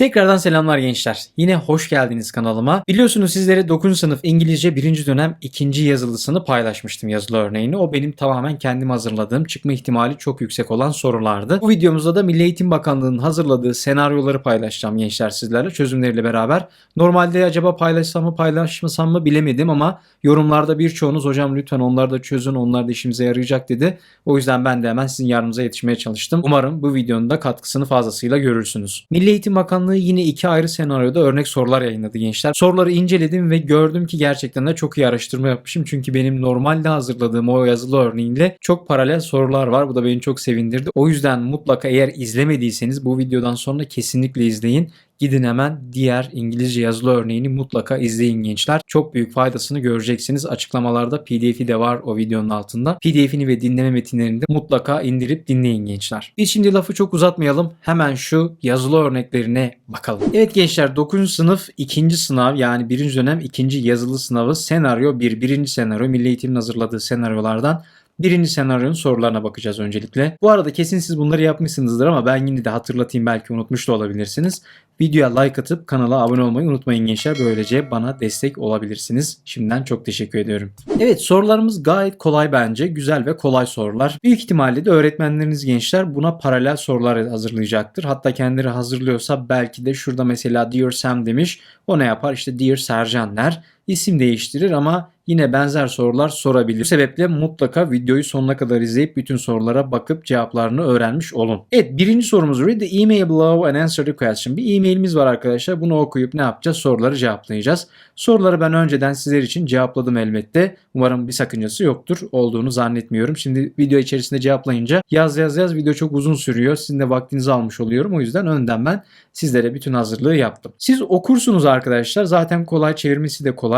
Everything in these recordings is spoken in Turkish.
Tekrardan selamlar gençler. Yine hoş geldiniz kanalıma. Biliyorsunuz sizlere 9. sınıf İngilizce 1. dönem 2. yazılısını paylaşmıştım yazılı örneğini. O benim tamamen kendim hazırladığım çıkma ihtimali çok yüksek olan sorulardı. Bu videomuzda da Milli Eğitim Bakanlığı'nın hazırladığı senaryoları paylaşacağım gençler sizlerle çözümleriyle beraber. Normalde acaba paylaşsam mı paylaşmasam mı bilemedim ama yorumlarda birçoğunuz hocam lütfen onları da çözün onlar da işimize yarayacak dedi. O yüzden ben de hemen sizin yardımınıza yetişmeye çalıştım. Umarım bu videonun da katkısını fazlasıyla görürsünüz. Milli Eğitim Bakanlığı yine iki ayrı senaryoda örnek sorular yayınladı gençler. Soruları inceledim ve gördüm ki gerçekten de çok iyi araştırma yapmışım. Çünkü benim normalde hazırladığım o yazılı örneğinle çok paralel sorular var. Bu da beni çok sevindirdi. O yüzden mutlaka eğer izlemediyseniz bu videodan sonra kesinlikle izleyin. Gidin hemen diğer İngilizce yazılı örneğini mutlaka izleyin gençler. Çok büyük faydasını göreceksiniz. Açıklamalarda pdf'i de var o videonun altında. pdf'ini ve dinleme metinlerini de mutlaka indirip dinleyin gençler. Biz şimdi lafı çok uzatmayalım. Hemen şu yazılı örneklerine bakalım. Evet gençler 9. sınıf 2. sınav yani 1. dönem 2. yazılı sınavı senaryo 1. 1. senaryo Milli Eğitim'in hazırladığı senaryolardan Birinci senaryonun sorularına bakacağız öncelikle. Bu arada kesin siz bunları yapmışsınızdır ama ben yine de hatırlatayım belki unutmuş da olabilirsiniz. Videoya like atıp kanala abone olmayı unutmayın gençler. Böylece bana destek olabilirsiniz. Şimdiden çok teşekkür ediyorum. Evet sorularımız gayet kolay bence. Güzel ve kolay sorular. Büyük ihtimalle de öğretmenleriniz gençler buna paralel sorular hazırlayacaktır. Hatta kendileri hazırlıyorsa belki de şurada mesela Dear Sam demiş. O ne yapar? İşte Dear Sercan der. İsim değiştirir ama yine benzer sorular sorabilir. Bu sebeple mutlaka videoyu sonuna kadar izleyip bütün sorulara bakıp cevaplarını öğrenmiş olun. Evet birinci sorumuz read the email below and answer the question. Bir e-mailimiz var arkadaşlar. Bunu okuyup ne yapacağız? Soruları cevaplayacağız. Soruları ben önceden sizler için cevapladım elbette. Umarım bir sakıncası yoktur. Olduğunu zannetmiyorum. Şimdi video içerisinde cevaplayınca yaz yaz yaz video çok uzun sürüyor. Sizin de vaktinizi almış oluyorum. O yüzden önden ben sizlere bütün hazırlığı yaptım. Siz okursunuz arkadaşlar. Zaten kolay çevirmesi de kolay.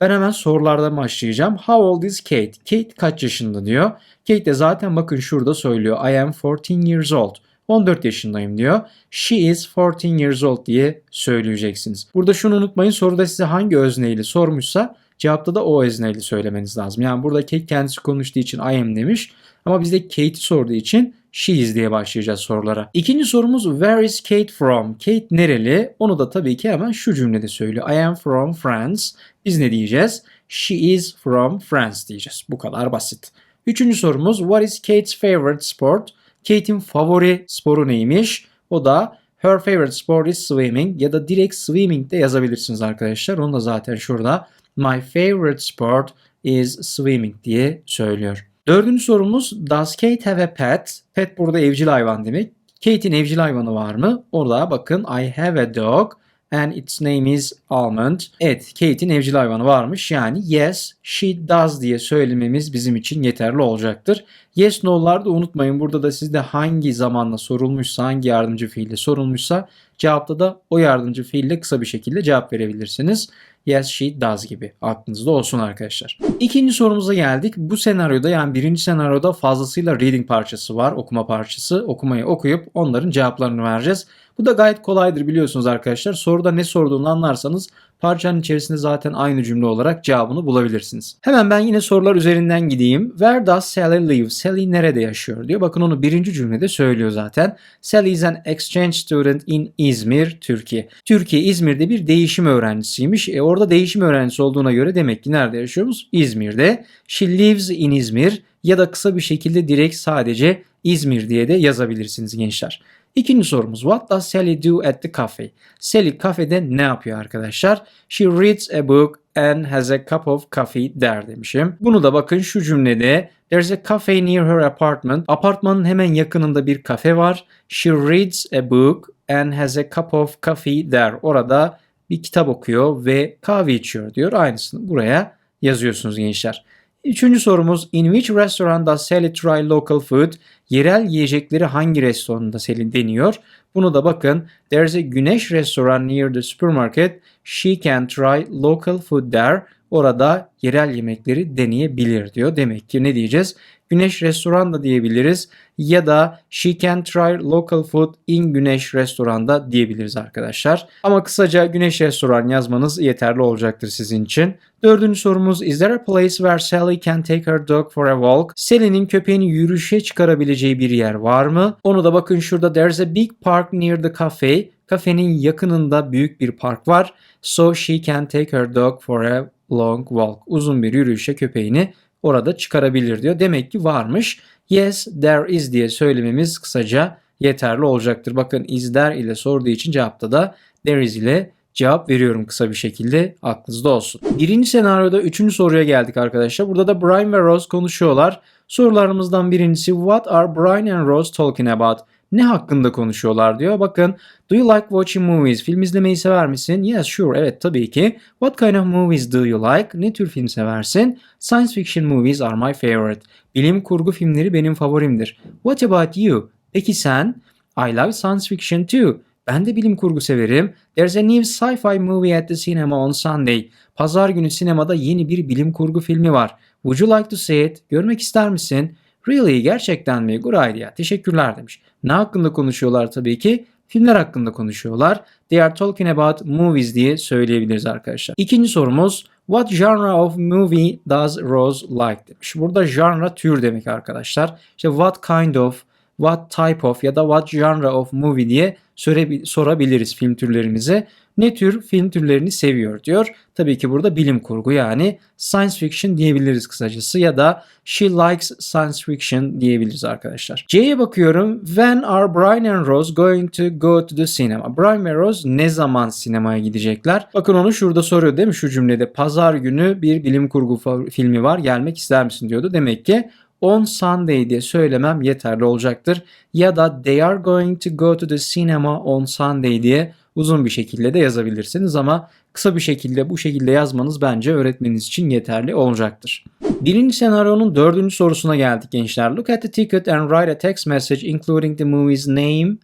Ben hemen sorulardan başlayacağım. How old is Kate? Kate kaç yaşında diyor. Kate de zaten bakın şurada söylüyor. I am 14 years old. 14 yaşındayım diyor. She is 14 years old diye söyleyeceksiniz. Burada şunu unutmayın soruda size hangi özneyle sormuşsa cevapta da o özneyle söylemeniz lazım. Yani burada Kate kendisi konuştuğu için I am demiş. Ama bizde Kate'i sorduğu için she is diye başlayacağız sorulara. İkinci sorumuz where is Kate from? Kate nereli? Onu da tabii ki hemen şu cümlede söylüyor. I am from France. Biz ne diyeceğiz? She is from France diyeceğiz. Bu kadar basit. Üçüncü sorumuz what is Kate's favorite sport? Kate'in favori sporu neymiş? O da her favorite sport is swimming ya da direkt swimming de yazabilirsiniz arkadaşlar. Onu da zaten şurada my favorite sport is swimming diye söylüyor. Dördüncü sorumuz does Kate have a pet? Pet burada evcil hayvan demek. Kate'in evcil hayvanı var mı? Orada bakın I have a dog and its name is Almond. Evet, Kate'in evcil hayvanı varmış. Yani yes, she does diye söylememiz bizim için yeterli olacaktır. Yes, no'lar da unutmayın. Burada da sizde hangi zamanla sorulmuşsa, hangi yardımcı fiille sorulmuşsa cevapta da o yardımcı fiille kısa bir şekilde cevap verebilirsiniz. Yes, she does gibi aklınızda olsun arkadaşlar. İkinci sorumuza geldik. Bu senaryoda yani birinci senaryoda fazlasıyla reading parçası var, okuma parçası. Okumayı okuyup onların cevaplarını vereceğiz. Bu da gayet kolaydır biliyorsunuz arkadaşlar. Soruda ne sorduğunu anlarsanız parçanın içerisinde zaten aynı cümle olarak cevabını bulabilirsiniz. Hemen ben yine sorular üzerinden gideyim. Where does Sally live? Sally nerede yaşıyor diyor. Bakın onu birinci cümlede söylüyor zaten. Sally is an exchange student in İzmir, Türkiye. Türkiye, İzmir'de bir değişim öğrencisiymiş. E orada değişim öğrencisi olduğuna göre demek ki nerede yaşıyormuş? İzmir'de. She lives in İzmir ya da kısa bir şekilde direkt sadece İzmir diye de yazabilirsiniz gençler. İkinci sorumuz What does Sally do at the cafe? Sally kafede ne yapıyor arkadaşlar? She reads a book and has a cup of coffee der demişim. Bunu da bakın şu cümlede There's a cafe near her apartment. Apartmanın hemen yakınında bir kafe var. She reads a book and has a cup of coffee der. Orada bir kitap okuyor ve kahve içiyor diyor. Aynısını buraya yazıyorsunuz gençler. Üçüncü sorumuz In which restaurant does Sally try local food? Yerel yiyecekleri hangi restoranda Sally deniyor? Bunu da bakın. There's a Güneş restaurant near the supermarket. She can try local food there. Orada yerel yemekleri deneyebilir diyor. Demek ki ne diyeceğiz? Güneş restoran da diyebiliriz ya da she can try local food in Güneş restoranda diyebiliriz arkadaşlar. Ama kısaca Güneş restoran yazmanız yeterli olacaktır sizin için. Dördüncü sorumuz Is there a place where Sally can take her dog for a walk? Sally'nin köpeğini yürüyüşe çıkarabileceği bir yer var mı? Onu da bakın şurada there's a big park near the cafe. Kafenin yakınında büyük bir park var. So she can take her dog for a long walk. Uzun bir yürüyüşe köpeğini orada çıkarabilir diyor. Demek ki varmış. Yes, there is diye söylememiz kısaca yeterli olacaktır. Bakın is there ile sorduğu için cevapta da there is ile cevap veriyorum kısa bir şekilde aklınızda olsun. Birinci senaryoda üçüncü soruya geldik arkadaşlar. Burada da Brian ve Rose konuşuyorlar. Sorularımızdan birincisi What are Brian and Rose talking about? Ne hakkında konuşuyorlar diyor. Bakın Do you like watching movies? Film izlemeyi sever misin? Yes sure evet tabii ki. What kind of movies do you like? Ne tür film seversin? Science fiction movies are my favorite. Bilim kurgu filmleri benim favorimdir. What about you? Peki sen? I love science fiction too. Ben de bilim kurgu severim. There's a new sci-fi movie at the cinema on Sunday. Pazar günü sinemada yeni bir bilim kurgu filmi var. Would you like to see it? Görmek ister misin? Really? Gerçekten mi? Good idea. Teşekkürler demiş. Ne hakkında konuşuyorlar tabii ki? Filmler hakkında konuşuyorlar. They are talking about movies diye söyleyebiliriz arkadaşlar. İkinci sorumuz What genre of movie does Rose like demiş. Burada genre tür demek arkadaşlar. İşte what kind of, what type of ya da what genre of movie diye sorabiliriz film türlerimize. Ne tür film türlerini seviyor diyor. Tabii ki burada bilim kurgu yani science fiction diyebiliriz kısacası ya da she likes science fiction diyebiliriz arkadaşlar. C'ye bakıyorum. When are Brian and Rose going to go to the cinema? Brian ve Rose ne zaman sinemaya gidecekler? Bakın onu şurada soruyor değil mi şu cümlede? Pazar günü bir bilim kurgu filmi var gelmek ister misin diyordu. Demek ki on Sunday diye söylemem yeterli olacaktır. Ya da they are going to go to the cinema on Sunday diye uzun bir şekilde de yazabilirsiniz ama kısa bir şekilde bu şekilde yazmanız bence öğretmeniniz için yeterli olacaktır. Birinci senaryonun dördüncü sorusuna geldik gençler. Look at the ticket and write a text message including the movie's name,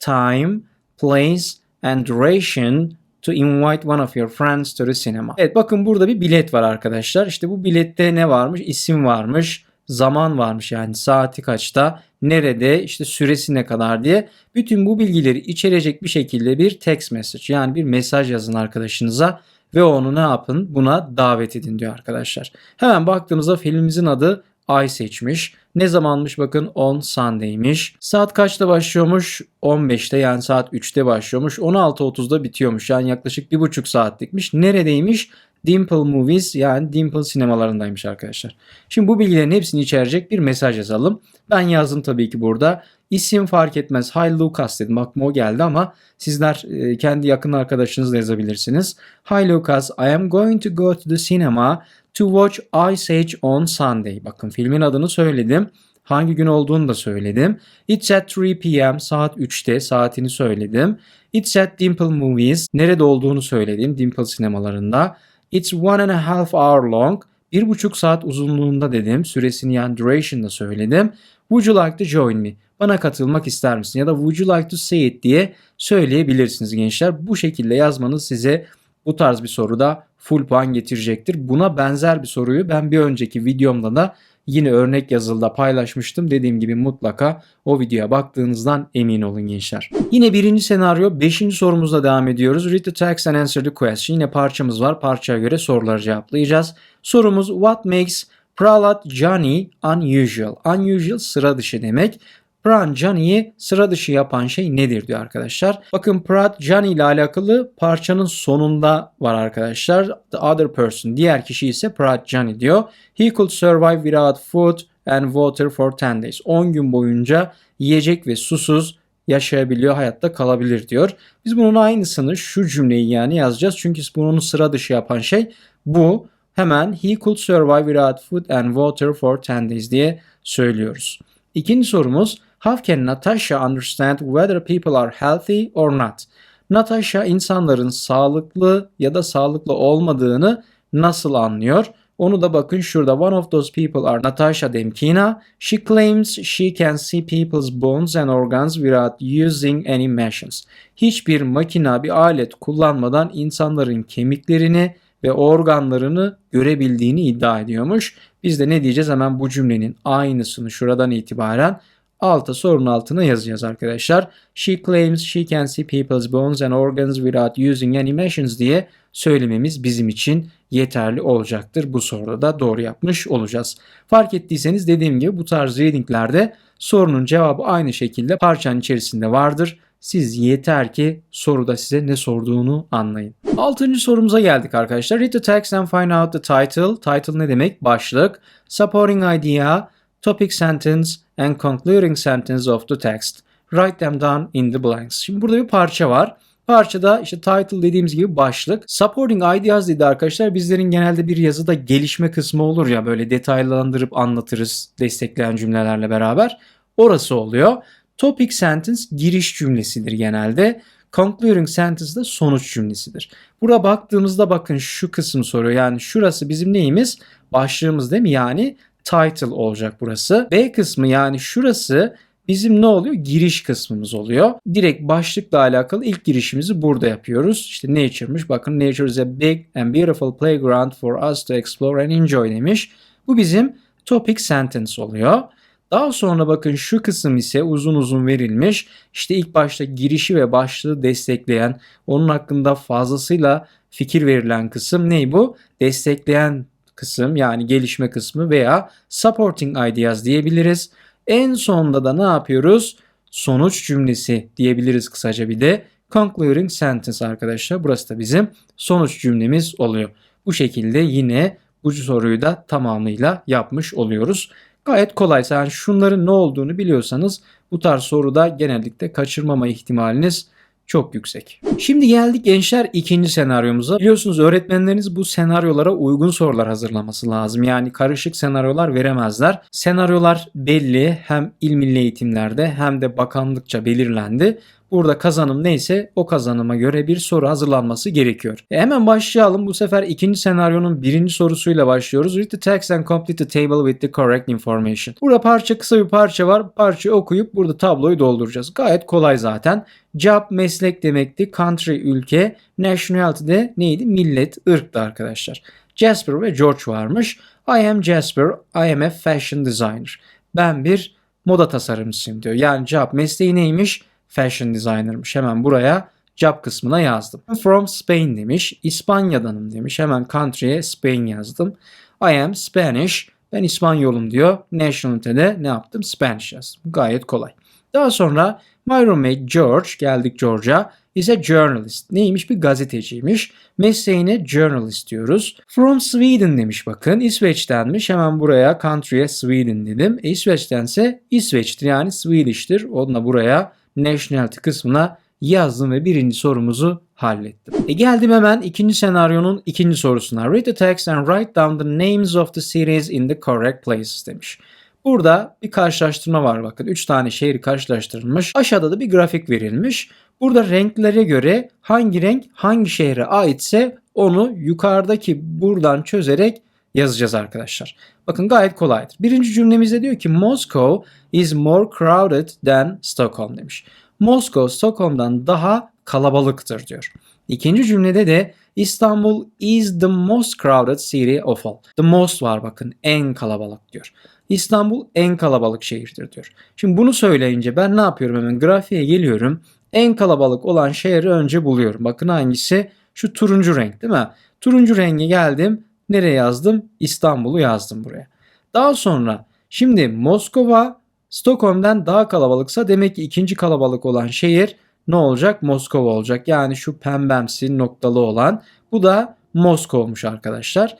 time, place and duration to invite one of your friends to the cinema. Evet bakın burada bir bilet var arkadaşlar. İşte bu bilette ne varmış? İsim varmış zaman varmış yani saati kaçta, nerede, işte süresi ne kadar diye bütün bu bilgileri içerecek bir şekilde bir text message yani bir mesaj yazın arkadaşınıza ve onu ne yapın? Buna davet edin diyor arkadaşlar. Hemen baktığımızda filmimizin adı Ay seçmiş. Ne zamanmış bakın 10 Sunday'miş. Saat kaçta başlıyormuş? 15'te yani saat 3'te başlıyormuş. 16.30'da bitiyormuş. Yani yaklaşık 1,5 saatlikmiş. Neredeymiş? Dimple Movies yani Dimple sinemalarındaymış arkadaşlar. Şimdi bu bilgilerin hepsini içerecek bir mesaj yazalım. Ben yazdım tabii ki burada. İsim fark etmez. Hi Lucas dedim. Aklıma o geldi ama sizler e, kendi yakın arkadaşınızla yazabilirsiniz. Hi Lucas, I am going to go to the cinema to watch Ice Age on Sunday. Bakın filmin adını söyledim. Hangi gün olduğunu da söyledim. It's at 3 p.m. saat 3'te saatini söyledim. It's at Dimple Movies. Nerede olduğunu söyledim. Dimple sinemalarında. It's one and a half hour long. Bir buçuk saat uzunluğunda dedim. Süresini yani duration'da söyledim. Would you like to join me? Bana katılmak ister misin? Ya da would you like to say it diye söyleyebilirsiniz gençler. Bu şekilde yazmanız size bu tarz bir soruda full puan getirecektir. Buna benzer bir soruyu ben bir önceki videomda da yine örnek yazılıda paylaşmıştım. Dediğim gibi mutlaka o videoya baktığınızdan emin olun gençler. Yine birinci senaryo 5. sorumuzla devam ediyoruz. Read the text and answer the question. Yine parçamız var. Parçaya göre soruları cevaplayacağız. Sorumuz what makes Prahlad Johnny unusual. Unusual sıra dışı demek. Pran Johnny'yi sıra dışı yapan şey nedir diyor arkadaşlar. Bakın Prat Johnny ile alakalı parçanın sonunda var arkadaşlar. The other person. Diğer kişi ise Prat Johnny diyor. He could survive without food and water for 10 days. 10 gün boyunca yiyecek ve susuz yaşayabiliyor, hayatta kalabilir diyor. Biz bunun aynısını şu cümleyi yani yazacağız. Çünkü bunun sıra dışı yapan şey bu. Hemen he could survive without food and water for 10 days diye söylüyoruz. İkinci sorumuz How can Natasha understand whether people are healthy or not? Natasha insanların sağlıklı ya da sağlıklı olmadığını nasıl anlıyor? Onu da bakın şurada. One of those people are Natasha Demkina. She claims she can see people's bones and organs without using any machines. Hiçbir makina, bir alet kullanmadan insanların kemiklerini ve organlarını görebildiğini iddia ediyormuş. Biz de ne diyeceğiz? Hemen bu cümlenin aynısını şuradan itibaren alta sorunun altına yazacağız arkadaşlar. She claims she can see people's bones and organs without using animations diye söylememiz bizim için yeterli olacaktır. Bu soruda da doğru yapmış olacağız. Fark ettiyseniz dediğim gibi bu tarz readinglerde sorunun cevabı aynı şekilde parçanın içerisinde vardır. Siz yeter ki soruda size ne sorduğunu anlayın. Altıncı sorumuza geldik arkadaşlar. Read the text and find out the title. Title ne demek? Başlık. Supporting idea, topic sentence and concluding sentence of the text. Write them down in the blanks. Şimdi burada bir parça var. Parçada işte title dediğimiz gibi başlık. Supporting ideas dedi arkadaşlar. Bizlerin genelde bir yazıda gelişme kısmı olur ya böyle detaylandırıp anlatırız destekleyen cümlelerle beraber. Orası oluyor. Topic sentence giriş cümlesidir genelde. Concluding sentence de sonuç cümlesidir. Burada baktığımızda bakın şu kısım soruyor. Yani şurası bizim neyimiz? Başlığımız değil mi? Yani title olacak burası. B kısmı yani şurası bizim ne oluyor? Giriş kısmımız oluyor. Direkt başlıkla alakalı ilk girişimizi burada yapıyoruz. İşte nature'mış. Bakın nature is a big and beautiful playground for us to explore and enjoy demiş. Bu bizim topic sentence oluyor. Daha sonra bakın şu kısım ise uzun uzun verilmiş. İşte ilk başta girişi ve başlığı destekleyen, onun hakkında fazlasıyla fikir verilen kısım ne bu? Destekleyen kısım yani gelişme kısmı veya supporting ideas diyebiliriz. En sonda da ne yapıyoruz? Sonuç cümlesi diyebiliriz kısaca bir de. Concluding sentence arkadaşlar. Burası da bizim sonuç cümlemiz oluyor. Bu şekilde yine bu soruyu da tamamıyla yapmış oluyoruz. Gayet kolay. Yani şunların ne olduğunu biliyorsanız bu tarz soruda genellikle kaçırmama ihtimaliniz çok yüksek. Şimdi geldik gençler ikinci senaryomuza. Biliyorsunuz öğretmenleriniz bu senaryolara uygun sorular hazırlaması lazım. Yani karışık senaryolar veremezler. Senaryolar belli hem il milli eğitimlerde hem de bakanlıkça belirlendi. Burada kazanım neyse o kazanıma göre bir soru hazırlanması gerekiyor. E hemen başlayalım. Bu sefer ikinci senaryonun birinci sorusuyla başlıyoruz. Read the text and complete the table with the correct information. Burada parça kısa bir parça var. Parçayı okuyup burada tabloyu dolduracağız. Gayet kolay zaten. Job meslek demekti. Country ülke. Nationality de neydi? Millet, ırktı arkadaşlar. Jasper ve George varmış. I am Jasper. I am a fashion designer. Ben bir moda tasarımcısıyım diyor. Yani job mesleği neymiş? Fashion designer'mış. Hemen buraya job kısmına yazdım. From Spain demiş. İspanya'danım demiş. Hemen country'e Spain yazdım. I am Spanish. Ben İspanyolum diyor. Nationality'de ne yaptım? Spanish yazdım. Gayet kolay. Daha sonra my roommate George, geldik George'a, is a journalist. Neymiş? Bir gazeteciymiş. Mesleğine journalist diyoruz. From Sweden demiş bakın. İsveç'tenmiş. Hemen buraya country'e Sweden dedim. E, İsveç'tense İsveç'tir yani Swedish'tir. Onunla buraya nationality kısmına yazdım ve birinci sorumuzu hallettim. E geldim hemen ikinci senaryonun ikinci sorusuna. Read the text and write down the names of the cities in the correct places demiş. Burada bir karşılaştırma var bakın. 3 tane şehir karşılaştırılmış. Aşağıda da bir grafik verilmiş. Burada renklere göre hangi renk hangi şehre aitse onu yukarıdaki buradan çözerek yazacağız arkadaşlar. Bakın gayet kolaydır. Birinci cümlemizde diyor ki Moscow is more crowded than Stockholm demiş. Moskova Stockholm'dan daha kalabalıktır diyor. İkinci cümlede de İstanbul is the most crowded city of all. The most var bakın en kalabalık diyor. İstanbul en kalabalık şehirdir diyor. Şimdi bunu söyleyince ben ne yapıyorum hemen grafiğe geliyorum. En kalabalık olan şehri önce buluyorum. Bakın hangisi? Şu turuncu renk değil mi? Turuncu rengi geldim. Nereye yazdım? İstanbul'u yazdım buraya. Daha sonra şimdi Moskova Stockholm'dan daha kalabalıksa demek ki ikinci kalabalık olan şehir ne olacak? Moskova olacak. Yani şu pembemsi noktalı olan bu da Moskova'mış arkadaşlar.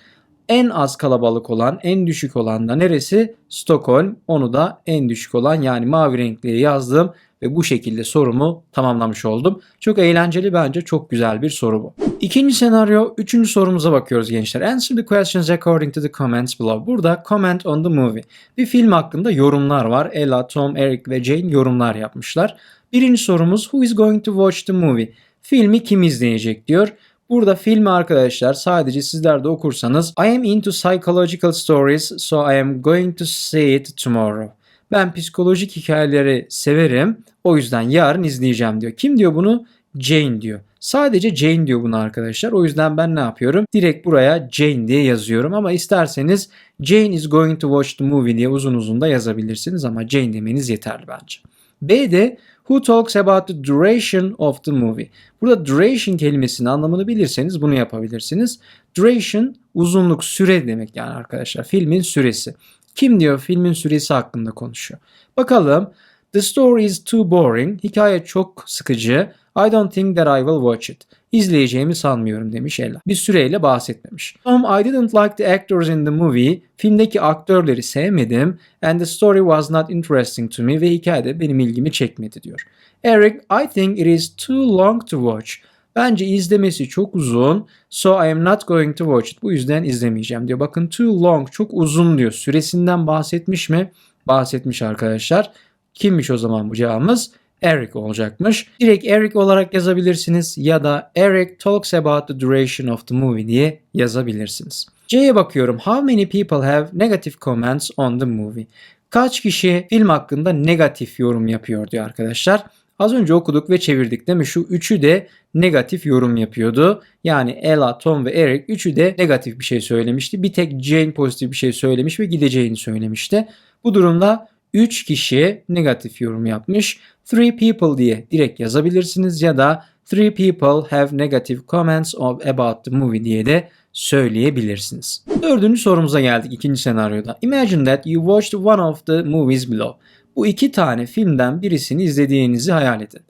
En az kalabalık olan, en düşük olan da neresi? Stockholm. Onu da en düşük olan yani mavi renkli yazdım ve bu şekilde sorumu tamamlamış oldum. Çok eğlenceli bence çok güzel bir soru bu. İkinci senaryo, üçüncü sorumuza bakıyoruz gençler. Answer the questions according to the comments below. Burada comment on the movie. Bir film hakkında yorumlar var. Ella, Tom, Eric ve Jane yorumlar yapmışlar. Birinci sorumuz Who is going to watch the movie? Filmi kim izleyecek diyor. Burada filmi arkadaşlar sadece sizler de okursanız I am into psychological stories so I am going to see it tomorrow. Ben psikolojik hikayeleri severim. O yüzden yarın izleyeceğim diyor. Kim diyor bunu? Jane diyor. Sadece Jane diyor bunu arkadaşlar. O yüzden ben ne yapıyorum? Direkt buraya Jane diye yazıyorum ama isterseniz Jane is going to watch the movie diye uzun uzun da yazabilirsiniz ama Jane demeniz yeterli bence. B'de Who talks about the duration of the movie? Burada duration kelimesinin anlamını bilirseniz bunu yapabilirsiniz. Duration uzunluk, süre demek yani arkadaşlar. Filmin süresi. Kim diyor filmin süresi hakkında konuşuyor. Bakalım The story is too boring. Hikaye çok sıkıcı. I don't think that I will watch it. İzleyeceğimi sanmıyorum demiş Ella. Bir süreyle bahsetmemiş. Tom, I didn't like the actors in the movie. Filmdeki aktörleri sevmedim. And the story was not interesting to me. Ve hikayede benim ilgimi çekmedi diyor. Eric, I think it is too long to watch. Bence izlemesi çok uzun. So I am not going to watch it. Bu yüzden izlemeyeceğim diyor. Bakın too long çok uzun diyor. Süresinden bahsetmiş mi? Bahsetmiş arkadaşlar. Kimmiş o zaman bu cevabımız? Eric olacakmış. Direkt Eric olarak yazabilirsiniz ya da Eric talks about the duration of the movie diye yazabilirsiniz. C'ye bakıyorum. How many people have negative comments on the movie? Kaç kişi film hakkında negatif yorum yapıyor diyor arkadaşlar. Az önce okuduk ve çevirdik değil mi? Şu üçü de negatif yorum yapıyordu. Yani Ella, Tom ve Eric üçü de negatif bir şey söylemişti. Bir tek Jane pozitif bir şey söylemiş ve gideceğini söylemişti. Bu durumda 3 kişi negatif yorum yapmış. Three people diye direkt yazabilirsiniz ya da three people have negative comments of about the movie diye de söyleyebilirsiniz. Dördüncü sorumuza geldik ikinci senaryoda. Imagine that you watched one of the movies below. Bu iki tane filmden birisini izlediğinizi hayal edin.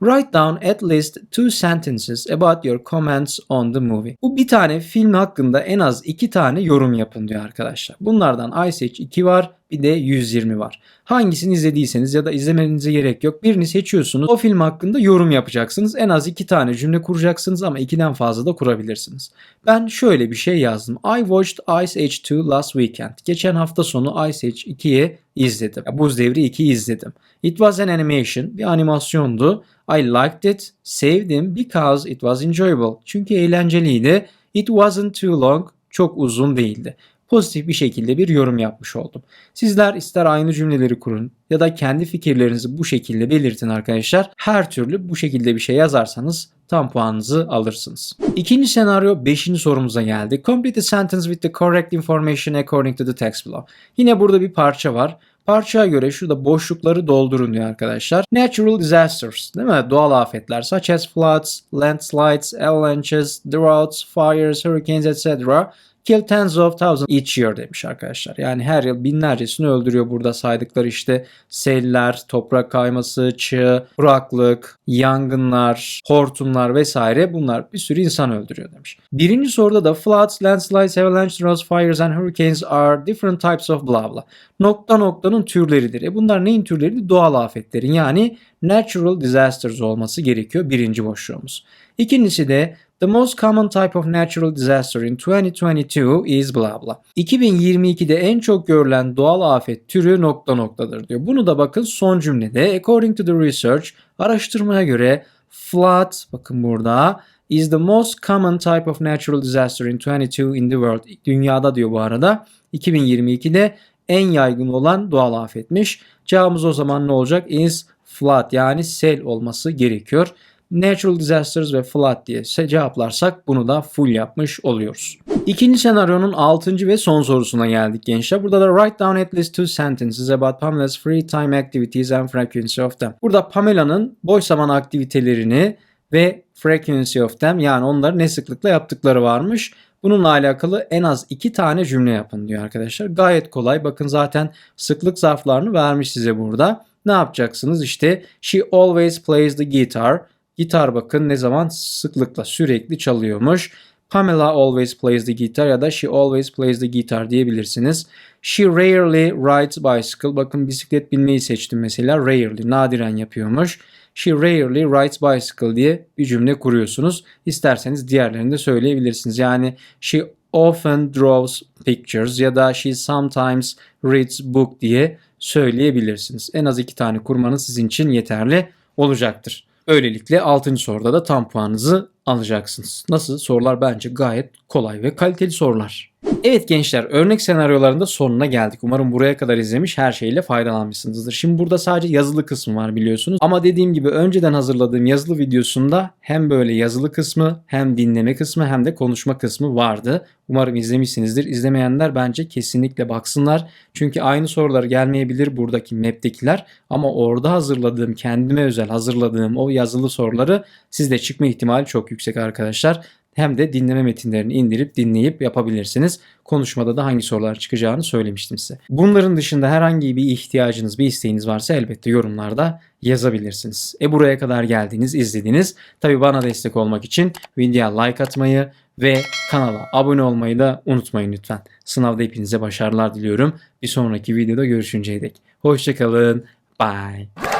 Write down at least two sentences about your comments on the movie. Bu bir tane film hakkında en az iki tane yorum yapın diyor arkadaşlar. Bunlardan Ice Age 2 var bir de 120 var. Hangisini izlediyseniz ya da izlemenize gerek yok. Birini seçiyorsunuz. O film hakkında yorum yapacaksınız. En az iki tane cümle kuracaksınız ama ikiden fazla da kurabilirsiniz. Ben şöyle bir şey yazdım. I watched Ice Age 2 last weekend. Geçen hafta sonu Ice Age 2'yi izledim. Buz Devri 2'yi izledim. It was an animation. Bir animasyondu. I liked it. Sevdim because it was enjoyable. Çünkü eğlenceliydi. It wasn't too long. Çok uzun değildi pozitif bir şekilde bir yorum yapmış oldum. Sizler ister aynı cümleleri kurun ya da kendi fikirlerinizi bu şekilde belirtin arkadaşlar. Her türlü bu şekilde bir şey yazarsanız tam puanınızı alırsınız. İkinci senaryo 5. sorumuza geldi. Complete a sentence with the correct information according to the text below. Yine burada bir parça var. Parçaya göre şurada boşlukları doldurun diyor arkadaşlar. Natural disasters değil mi? Doğal afetler such as floods, landslides, avalanches, droughts, fires, hurricanes etc kill tens of thousands each year demiş arkadaşlar. Yani her yıl binlercesini öldürüyor burada saydıkları işte seller, toprak kayması, çığ, kuraklık, yangınlar, hortumlar vesaire bunlar bir sürü insan öldürüyor demiş. Birinci soruda da floods, landslides, avalanches, droughts, fires and hurricanes are different types of blah blah. Nokta noktanın türleridir. E bunlar neyin türleri? Doğal afetlerin yani natural disasters olması gerekiyor birinci boşluğumuz. İkincisi de The most common type of natural disaster in 2022 is blah blah. 2022'de en çok görülen doğal afet türü nokta noktadır diyor. Bunu da bakın son cümlede according to the research araştırmaya göre flood bakın burada is the most common type of natural disaster in 22 in the world. Dünyada diyor bu arada. 2022'de en yaygın olan doğal afetmiş. Cevabımız o zaman ne olacak? Is flood yani sel olması gerekiyor natural disasters ve flood diye cevaplarsak bunu da full yapmış oluyoruz. İkinci senaryonun 6. ve son sorusuna geldik gençler. Burada da write down at least two sentences about Pamela's free time activities and frequency of them. Burada Pamela'nın boş zaman aktivitelerini ve frequency of them yani onları ne sıklıkla yaptıkları varmış. Bununla alakalı en az iki tane cümle yapın diyor arkadaşlar. Gayet kolay. Bakın zaten sıklık zarflarını vermiş size burada. Ne yapacaksınız? İşte she always plays the guitar. Gitar bakın ne zaman sıklıkla sürekli çalıyormuş. Pamela always plays the guitar ya da she always plays the guitar diyebilirsiniz. She rarely rides bicycle. Bakın bisiklet binmeyi seçtim mesela. Rarely, nadiren yapıyormuş. She rarely rides bicycle diye bir cümle kuruyorsunuz. İsterseniz diğerlerini de söyleyebilirsiniz. Yani she often draws pictures ya da she sometimes reads book diye söyleyebilirsiniz. En az iki tane kurmanız sizin için yeterli olacaktır. Öylelikle 6. soruda da tam puanınızı alacaksınız. Nasıl? Sorular bence gayet kolay ve kaliteli sorular. Evet gençler örnek senaryolarında sonuna geldik. Umarım buraya kadar izlemiş her şeyle faydalanmışsınızdır. Şimdi burada sadece yazılı kısmı var biliyorsunuz. Ama dediğim gibi önceden hazırladığım yazılı videosunda hem böyle yazılı kısmı hem dinleme kısmı hem de konuşma kısmı vardı. Umarım izlemişsinizdir. İzlemeyenler bence kesinlikle baksınlar. Çünkü aynı sorular gelmeyebilir buradaki map'tekiler. Ama orada hazırladığım, kendime özel hazırladığım o yazılı soruları sizde çıkma ihtimali çok yüksek arkadaşlar. hem de dinleme metinlerini indirip dinleyip yapabilirsiniz. Konuşmada da hangi sorular çıkacağını söylemiştim size. Bunların dışında herhangi bir ihtiyacınız, bir isteğiniz varsa elbette yorumlarda yazabilirsiniz. E buraya kadar geldiniz, izlediniz. Tabi bana destek olmak için videoya like atmayı ve kanala abone olmayı da unutmayın lütfen. Sınavda hepinize başarılar diliyorum. Bir sonraki videoda görüşünceye dek. Hoşçakalın. Bye.